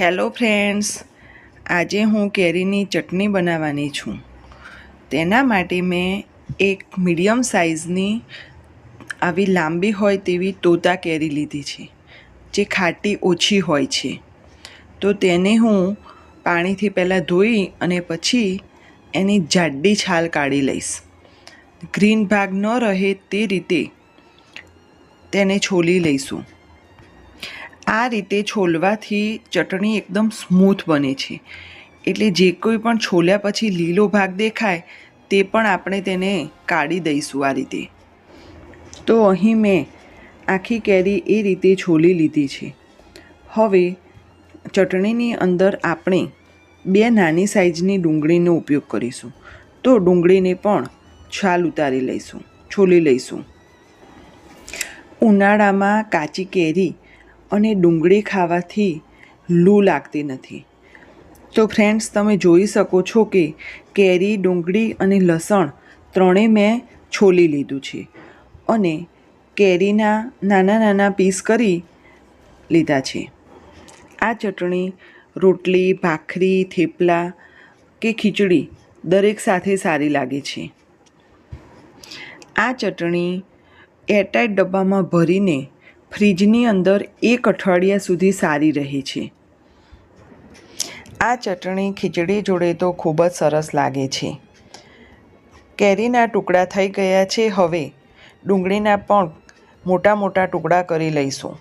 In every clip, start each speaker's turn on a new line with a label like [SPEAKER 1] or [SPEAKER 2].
[SPEAKER 1] Hello friends, આજે હું કેરીની ચટણી બનાવવાની છું. તેના માટે મેં એક મીડિયમ સાઇઝની આવી લાંબી હોય તેવી તોતા કેરી લીધી છે, જે ખાટી ઓછી હોય છે. તો તેને હું પાણીથી પહેલાં ધોઈ અને પછી એની જાડી છાલ કાઢી લઈશ. ગ્રીન ભાગ ન રહે તે રીતે તેને છોલી લઈશું. આ રીતે છોલવાથી ચટણી એકદમ સ્મૂથ બને છે. એટલે જે કોઈ પણ છોલ્યા પછી લીલો ભાગ દેખાય, તે પણ આપણે તેને કાઢી દઈશું આ રીતે. તો અહીં મેં આખી કેરી એ રીતે છોલી લીધી છે. હવે ચટણીની અંદર આપણે બે નાની સાઈઝની ડુંગળીનો ઉપયોગ કરીશું. તો ડુંગળીને પણ છાલ ઉતારી લઈશું, છોલી લઈશું. ઉનાળામાં કાચી કેરી અને ડુંગળી ખાવાથી લૂ લાગતી નથી. તો ફ્રેન્ડ્સ તમે જોઈ શકો છો કે કેરી, ડુંગળી અને લસણ ત્રણેય મેં છોલી લીધું છે અને કેરીના નાના નાના પીસ કરી લીધા છે. આ ચટણી, રોટલી, ભાખરી, થેપલા કે ખીચડી દરેક સાથે સારી લાગે છે. આ ચટણી એરટાઈટ ડબ્બામાં ભરીને ફ્રીજની અંદર એક અઠવાડિયા સુધી સારી રહે છે. આ ચટણી ખીચડી જોડે તો ખૂબ જ સરસ લાગે છે. કેરીના ટુકડા થઈ ગયા છે, હવે ડુંગળીના પણ મોટા મોટા ટુકડા કરી લઈશું.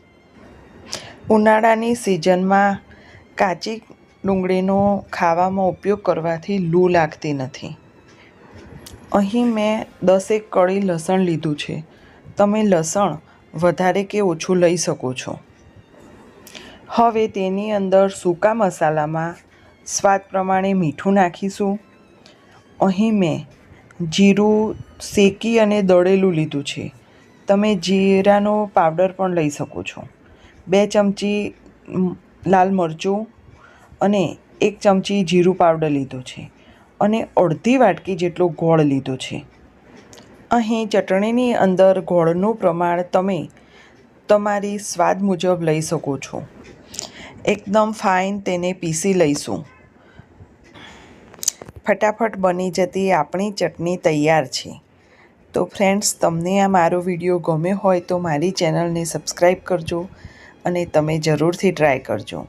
[SPEAKER 1] ઉનાળાની સિઝનમાં કાચી ડુંગળીનો ખાવામાં ઉપયોગ કરવાથી લૂ લાગતી નથી. અહીં મેં દસેક કળી લસણ લીધું છે. તમે લસણ વધારે કે ઓછું લઈ શકો છો. હવે તેની અંદર સૂકા મસાલામાં સ્વાદ પ્રમાણે મીઠું નાખીશું. અહીં મેં જીરું શેકી અને દળેલું લીધું છે. તમે જીરાનો પાવડર પણ લઈ શકો છો. બે ચમચી લાલ મરચું અને એક ચમચી જીરું પાવડર લીધો છે. અને અડધી વાટકી જેટલો ગોળ લીધો છે. અહીં ચટણીની અંદર ગોળનું પ્રમાણ તમે તમારી સ્વાદ મુજબ લઈ શકો છો. એકદમ ફાઇન તેને પીસી લઈશું. ફટાફટ બની જતી આપણી ચટણી તૈયાર છે. તો ફ્રેન્ડ્સ, તમને આ મારો વીડિયો ગમ્યો હોય તો મારી ચેનલને સબસ્ક્રાઈબ કરજો અને તમે જરૂરથી ટ્રાય કરજો.